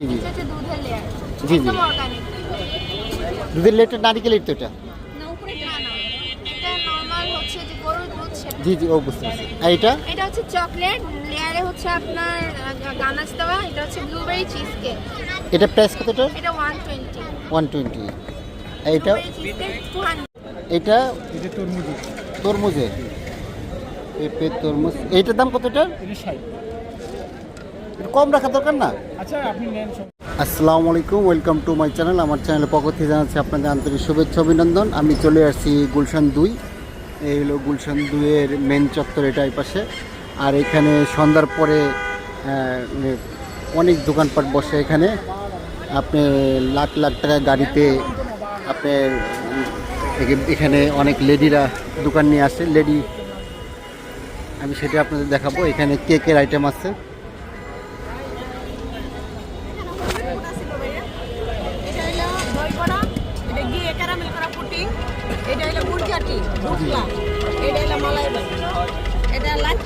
জি এটা দুধের লেয়ার জি, জি। দুধের লেটটা নারিকেলের তো এটা না উপরে না না। এটা নর্মাল হচ্ছে যে গরুর দুধ সেটা। জি জি ও বুঝতে পারছি। আর এটা? এটা হচ্ছে চকলেট লেয়ারে হচ্ছে আপনার গানাচ দেওয়া এটা হচ্ছে ব্লুবেরি চিজ কেক এটা প্রাইস কত এটা এটা ওয়ান টোয়েন্টি ওয়ান টোয়েন্টি এইটা blueberry cheese cake two hundred এটা? এটা তরমুজ তরমুজে পেঁপে তরমুজ। এইটার দাম কত এটা এটা ষাট। একটু কম রাখা দরকার না? আচ্ছা আসসালামু আলাইকুম ওয়েলকাম টু মাই চ্যানেল। আমার চ্যানেলের পক্ষ থেকে জানাচ্ছি আপনাদের আন্তরিক শুভেচ্ছা অভিনন্দন। আমি চলে আসছি গুলশান দুই। এই হলো গুলশান দুইয়ের মেন চত্বর এটা এই পাশে। আর এখানে সন্ধ্যার পরে অনেক দোকানপাট বসে এখানে। আপনি লাখ লাখ টাকা গাড়িতে আপনার এখানে অনেক লেডিরা দোকান নিয়ে আসে। লেডি আমি সেটা আপনাদের দেখাবো। এখানে কেকের আইটেম আছে?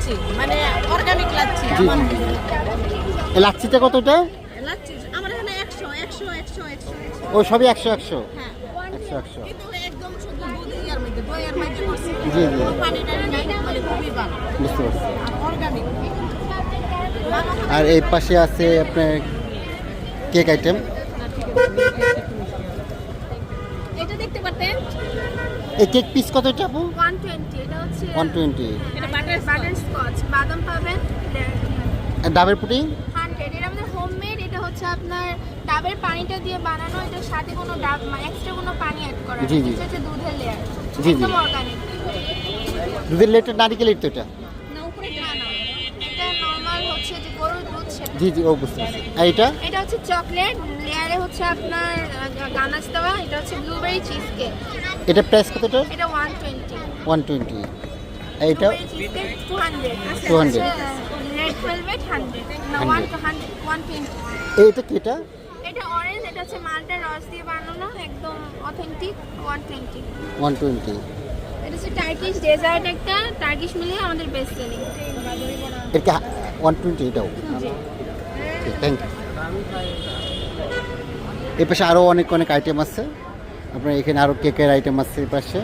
লাচ্ছি মানে অর্গানিক লাচ্ছি আমার। লাচ্ছিটা কতটা লাচ্ছি আমার এখানে একশো একশো একশো একশো একশো। ও সবই একশো একশো? হ্যাঁ। একশো একশো। কিন্তু একদম শুধু ইয়ার মধ্যে মধ্যে করছি। জি, জি। কোনো পানি টানি নাই মানে খুবই ভালো। বুঝতে পারছি। আর অর্গানিক আর এই পাশে আছে আপনার কেক আইটেম এটা দেখতে পারতেন এই কেক পিস কত এটা আপু? ওয়ান টোয়েন্টি এটা হচ্ছে ওয়ান টোয়েন্টি এটা বাটার বাটার স্কচ বাদাম পাবেন ডাবের পুটিং হান্ড্রেড এটা আমাদের হোমমেড এটা হচ্ছে আপনার ডাবের পানিটা দিয়ে বানানো এটার সাথে কোনো ডাব এক্সট্রা কোনো পানি অ্যাড করা জি, জি। এটা হচ্ছে দুধের লেয়ার জি, জি। একদম অর্গানিক দুধের লেটটা নারিকেলের তো এটা? না উপরে না না। এটা নর্মাল হচ্ছে যে গরুর দুধ সেটা। জি জি ও বুঝতে পারছি। আর এটা? এটা হচ্ছে চকলেট লেয়ারে হচ্ছে আপনার গানাচ দেওয়া এটা হচ্ছে ব্লুবেরি চিজ কেক এটা প্রাইস কত এটা এটা? ওয়ান টোয়েন্টি ওয়ান টোয়েন্টি এইটা blueberry cheese cake two hundred 200 red velvet hundred না 100 one two hundred one twenty এইটা কি এটা? এটা অরেঞ্জ এটা হচ্ছে মালটার রস দিয়ে বানানো একদম authentic one twenty one twenty এটা হচ্ছে টার্কিশ ডেজার্ট একটা টার্কিশ মিলিয়ে আমাদের বেস্ট সেলিং এটা ওয়ান টোয়েন্টি এটাও। থ্যাংক ইউ এই পাশে আরও অনেক অনেক আইটেম আছে। আপনার এখানে আরও কেকের আইটেম আছে পাশে?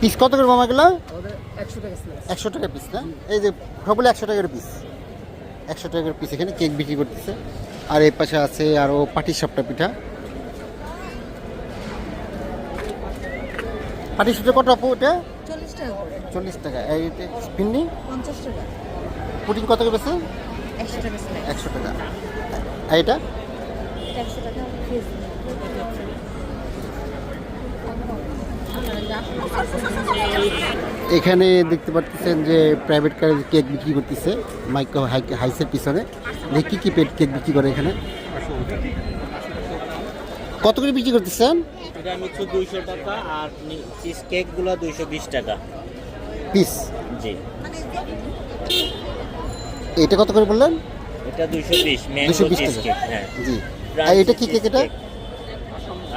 পিস কত করে মামা গেলো একশো টাকা পিস না? এই যে সবগুলো একশো টাকার পিস একশো টাকার পিস এখানে কেক বিক্রি করতেছে। আর এর পাশে আছে আরও পাটি সাপটা পিঠা। পাটি সাপটা কত আপু এটা? চল্লিশ টাকা চল্লিশ টাকা। এই পিন্নি পঞ্চাশ টাকা। পুডিং কত করে একশো টাকা একশো টাকা। আর এটা? একশো টাকা এখানে দেখতে পাচ্ছেন যে প্রাইভেট কারে কেক বিক্রি করতেছে মাইক্রো হাইসের পিছনে। দেখি কী কী পেট কেক বিক্রি করে এখানে। কত করে বিক্রি করতেছেন? এটা হচ্ছে দুইশো টাকা আর চিজ কেকগুলো দুইশো বিশ টাকা। পিস জি। এটা কত করে বললেন? এটা দুইশো বিশ ম্যাঙ্গো 220 চিজ টাকা। কেক হ্যাঁ। জি। আর এটা কি কেক এটা?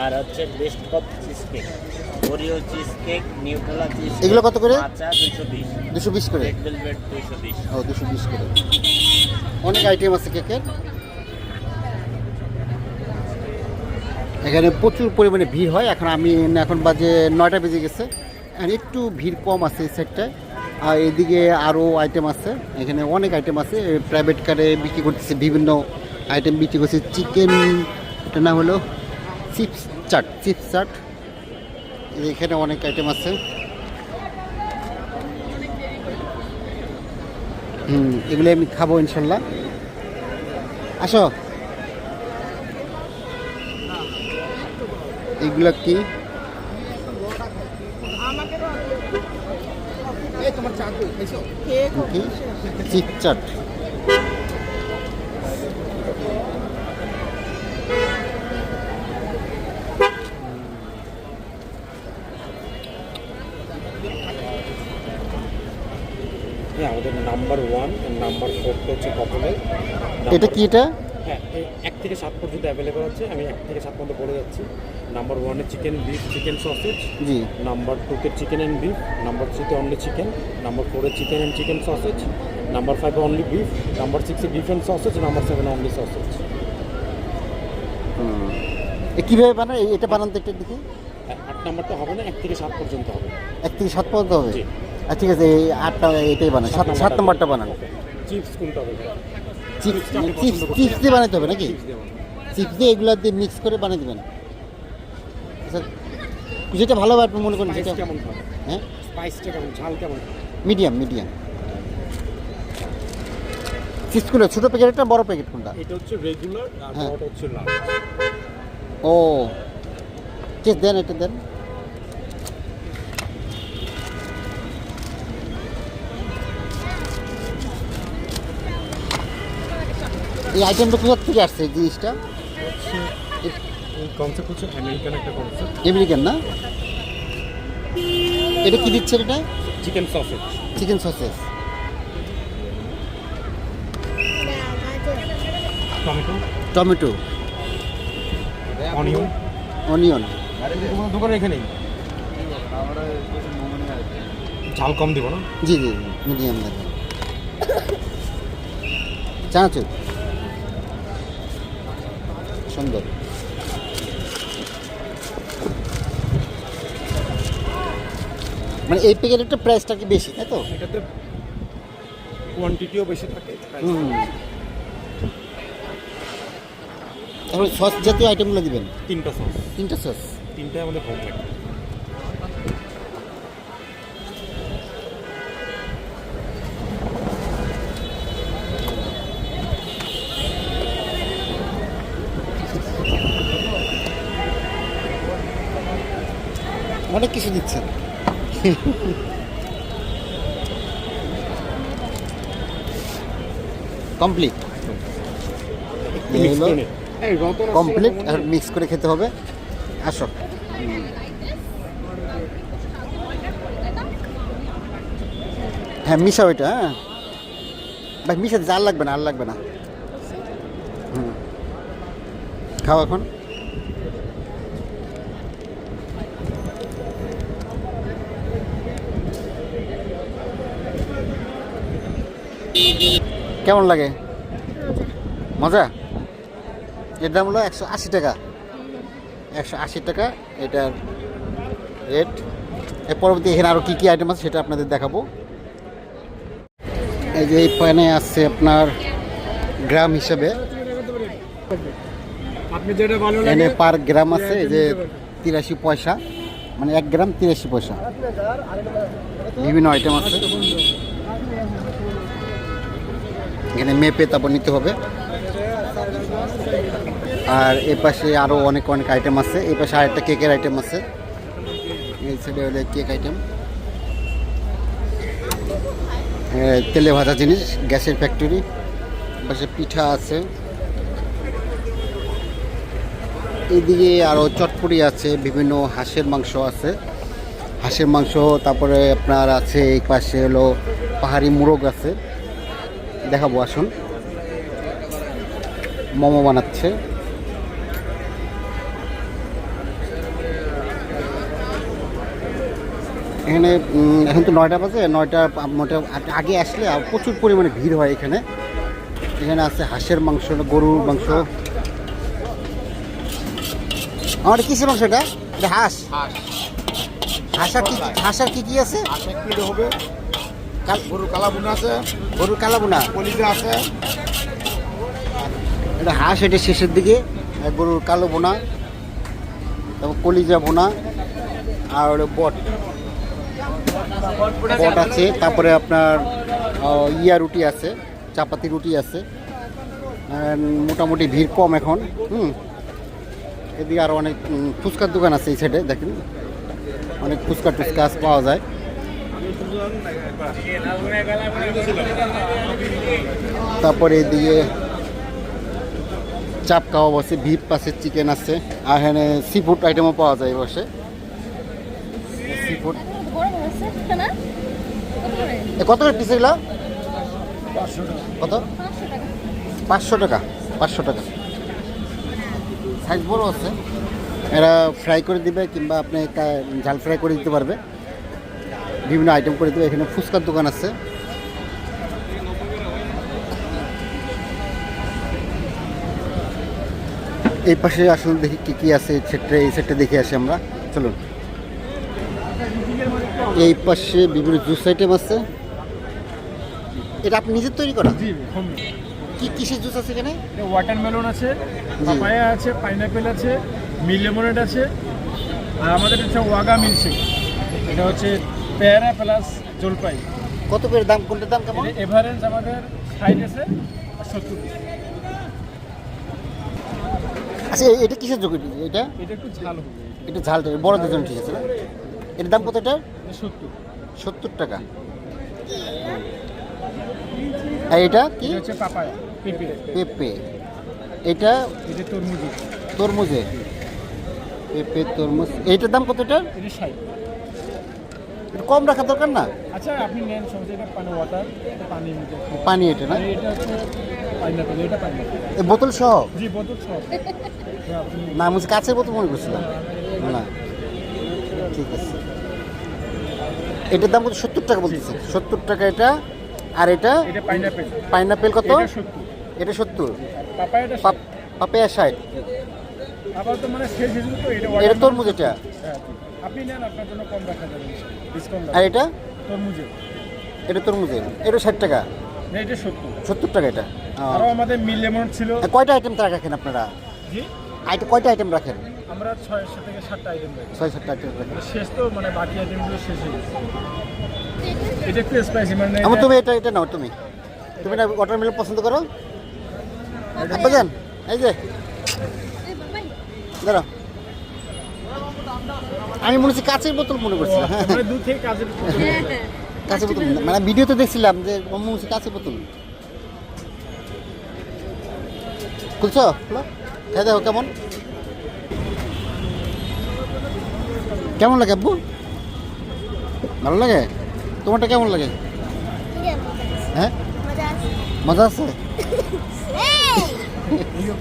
আর হচ্ছে বেস্ট কপ cheese cake Oreo cheese cake Nutella cheese এগুলো কত করে? আচ্ছা দুইশো বিশ। দুশো বিশ করে? রেড ভেলভেট দুইশো বিশ। ও দুশো বিশ করে। অনেক আইটেম আছে কেকের। এখানে প্রচুর পরিমাণে ভিড় হয়। এখন আমি এখন বাজে নয়টা বেজে গেছে। আর একটু ভিড় কম আছে এই সাইডটায় আর এদিকে আরও আইটেম আছে। এখানে অনেক আইটেম আছে। প্রাইভেট কারে বিক্রি করতেছে বিভিন্ন আইটেম বিক্রি করছে চিকেন এটা না হলো চিপস চাট চিপস চাট এখানে অনেক আইটেম আছে। হুম এগুলো আমি খাব ইনশাল্লাহ। আসো। এগুলো কি? এই আমাদের নাম্বার ওয়ান নাম্বার ফোরটা হচ্ছে পপুলার এটা কি এটা? হ্যাঁ এক থেকে সাত পর্যন্ত অ্যাভেলেবল আছে। আমি এক থেকে সাত পর্যন্ত বলে যাচ্ছি। নাম্বার ওয়ানে চিকেন বিফ চিকেন সসেজ জি। নাম্বার টুতে চিকেন অ্যান্ড বিফ নাম্বার থ্রিতে অনলি চিকেন নাম্বার ফোরে chicken and chicken sausage number five only beef number সিক্সে beef and sausage number seven only sausage কীভাবে এই- এটা বানান তো একটা দিকে আট নাম্বারটা হবে না এক থেকে সাত পর্যন্ত হবে। এক থেকে সাত পর্যন্ত হবে? ঠিক আছে এই আটটা এটাই বানান সাত সাত নম্বরটা বানান। চিপস কোনটা চিপস চিপস চিপস দিয়ে বানাতে হবে নাকি? চিপস দিয়ে এগুলো দিয়ে মিক্স করে বানিয়ে দেবেন। স্যার যেটা ভালো হবে আপনি মনে করেন হ্যাঁ? স্পাইসটা কেমন? ঝাল কেমন? মিডিয়াম মিডিয়াম চিপসগুলো ছোটো প্যাকেটটা বড় প্যাকেট কোনটা? এটা হচ্ছে রেগুলার আর হ্যাঁ। বড়টা হচ্ছে লাল ও। ঠিক দেন এটা দেন। এই আইটেমটা কোথার থেকে আসছে এই জিনিসটা? এই কনসেপ্ট হচ্ছে আমেরিকান একটা কনসেপ্ট আমেরিকান না? এটা কি দিচ্ছে এটা? Chicken sausage chicken sausage tomato tomato onion দোকানে ঝাল কম দিব না? জি জি মিডিয়াম দেবেন চানাচুর। সুন্দর। মানে এই প্যাকেটের প্রাইসটা কি বেশি তাই তো? এটাতে কোয়ান্টিটিও বেশি থাকে হুম। তারপরে সস জাতীয় আইটেমগুলো দিবেন? তিনটা সস তিনটা সস তিনটা আমাদের হোমমেড অনেক কিছু দিচ্ছেন। কমপ্লিট। কমপ্লিট আর মিক্স করে খেতে হবে। আসো। হ্যাঁ মিশাও এটা হ্যাঁ। ভাই মিশা দিতে আর লাগবে না আর লাগবে না। হুম। খাও এখন। কেমন লাগে? মজা। এর দাম হলো একশো আশি টাকা। একশো আশি টাকা এটার রেট এর পরবর্তী এখানে আরও কী কী আইটেম আছে সেটা আপনাদের দেখাবো। এই যে এই প্যানে আছে আপনার গ্রাম হিসেবে। আপনি এনে পার গ্রাম আছে এই যে তিরাশি পয়সা। মানে এক গ্রাম তিরাশি পয়সা। বিভিন্ন আইটেম আছে। এখানে মেপে তারপর নিতে হবে। আর এ পাশে আরও অনেক অনেক আইটেম আছে। এই পাশে আরেকটা কেকের আইটেম আছে। এই সাইডে হলে কেক আইটেম তেলে ভাজা জিনিস, গ্যাসের ফ্যাক্টরি পাশে পিঠা আছে। এইদিকে আরও চটপটি আছে, বিভিন্ন হাঁসের মাংস আছে। হাঁসের মাংস, তারপরে আপনার আছে, এই পাশে হলো পাহাড়ি মোরগ আছে। দেখাবো আসুন। মোমো বানাচ্ছে। এখানে এখন তো নয়টা বাজে নয়টা মোটা আগে আসলে প্রচুর পরিমাণে ভিড় হয় এখানে। এখানে আছে হাঁসের মাংস গরুর মাংস। আমার কিসের মাংস এটা? হাঁস? হাঁস। আর কি হাঁস আর কি কি আছে? হবে গরু কালাবুনা আছে। গরুর কালাবোনা? কলিজা আছে। এটা হাঁস এটা শেষের দিকে। গরুর কালো বোনা তারপর কলিজা বোনা আর হলো বট। বট আছে তারপরে আপনার ইয়া রুটি আছে চাপাতি রুটি আছে। মোটামুটি ভিড় কম এখন হুম। এদিকে আরও অনেক ফুচকার দোকান আছে এই সাইডে দেখেন। অনেক ফুচকা টুচকা পাওয়া যায়। তারপরে এদিকে চাপ কাবাব আছে ভিপ আছে চিকেন আছে, আর এখানে সি ফুড আইটেমও পাওয়া যায় বসে। সি ফুড কত করে পিস কত? পাঁচশো টাকা। পাঁচশো টাকা। সাইজ বড় আছে। এরা ফ্রাই করে দিবে কিংবা আপনি ঝাল ফ্রাই করে দিতে পারবে। বিভিন্ন আইটেম করে দেবে। এখানে ফুচকার দোকান আছে। এই পাশে আসলে দেখি কী কী আছে এই সেটটা এই সেটটা দেখে আসি আমরা। চলুন। এই পাশে বিভিন্ন জুস আইটেম আছে। এটা আপনি নিজের তৈরি করা? কী কিসের জুস আছে এখানে? ওয়াটারমেলন আছে পাপায়া আছে পাইনাপেল আছে মিল আছে আর আমাদের হচ্ছে ওয়াগা মিল্কশেক। এটা হচ্ছে পেয়ারা প্লাস জলপাই। কত করে দাম কোনটার দাম কেমন? এভারেজ আমাদের ষাট আছে সত্তর আচ্ছা এটা কিসের যোগ এটা? এটা একটু ঝাল হবে। এটা ঝালটা বড়দের জন্য ঠিক আছে না? এটার দাম কত এটা এটা সত্তর। সত্তর টাকা। আর এটা কি? হচ্ছে পাপায়া পেঁপে। পেঁপে। এটা এটা তরমুজ তরমুজে পেঁপে তরমুজ। এইটার দাম কত এটা এটা ষাট। একটু কম রাখা দরকার না? আচ্ছা আপনি নেন পানি ওয়াটার এটা পানি নিতে পানি এটা না? এটা বোতল সহ? জি বোতল সব হ্যাঁ, না আমি কাছের বোতল মনে করছিলাম। না। ঠিক আছে। এটার দাম কত? সত্তর টাকা বলতেছে। সত্তর টাকা এটা আর এটা পাইনাপেল কত? এটা সত্তর। পাপায়া ষাট। মানে তো এটা watermelon- তরমুজ এটা? হ্যাঁ, আপনি নেন আপনার জন্য কম রাখা যাবে ডিসকাউন্ট আর এটা? তরমুজে এটা তরমুজের? এটা ষাট টাকা? না এটা সত্তর। সত্তর টাকা এটা? আরও আমাদের মিল লেমন ছিল। কয়টা আইটেম তারা রাখেন আপনারা? জি? আইটেম কয়টা আইটেম রাখেন? আমরা ছয়শো থেকে সাতটা আইটেম রাখি। ছয় সাতটা আইটেম রাখেন। মানে শেষ তো মানে বাকি আইটেমগুলো শেষ হয়ে গেছে। এটা একটু স্পাইসি মানে আমার তুমি এটা এটা নাও তুমি। তুমি না ওয়াটারমেলন পছন্দ করো? আব্বা যান এই যে। দাঁড়াও। আমি মনে হচ্ছে কাঁচের বোতল মনে করছিলাম। হ্যাঁ মানে কাঁচের বোতল। মানে ভিডিওতে দেখছিলাম যে মনে হচ্ছে কাঁচের বোতল। খুলছো? খুলো। খাই দেখো কেমন। কেমন লাগে আব্বু? ভালো লাগে? তোমারটা কেমন লাগে? হ্যাঁ? মজা আছে।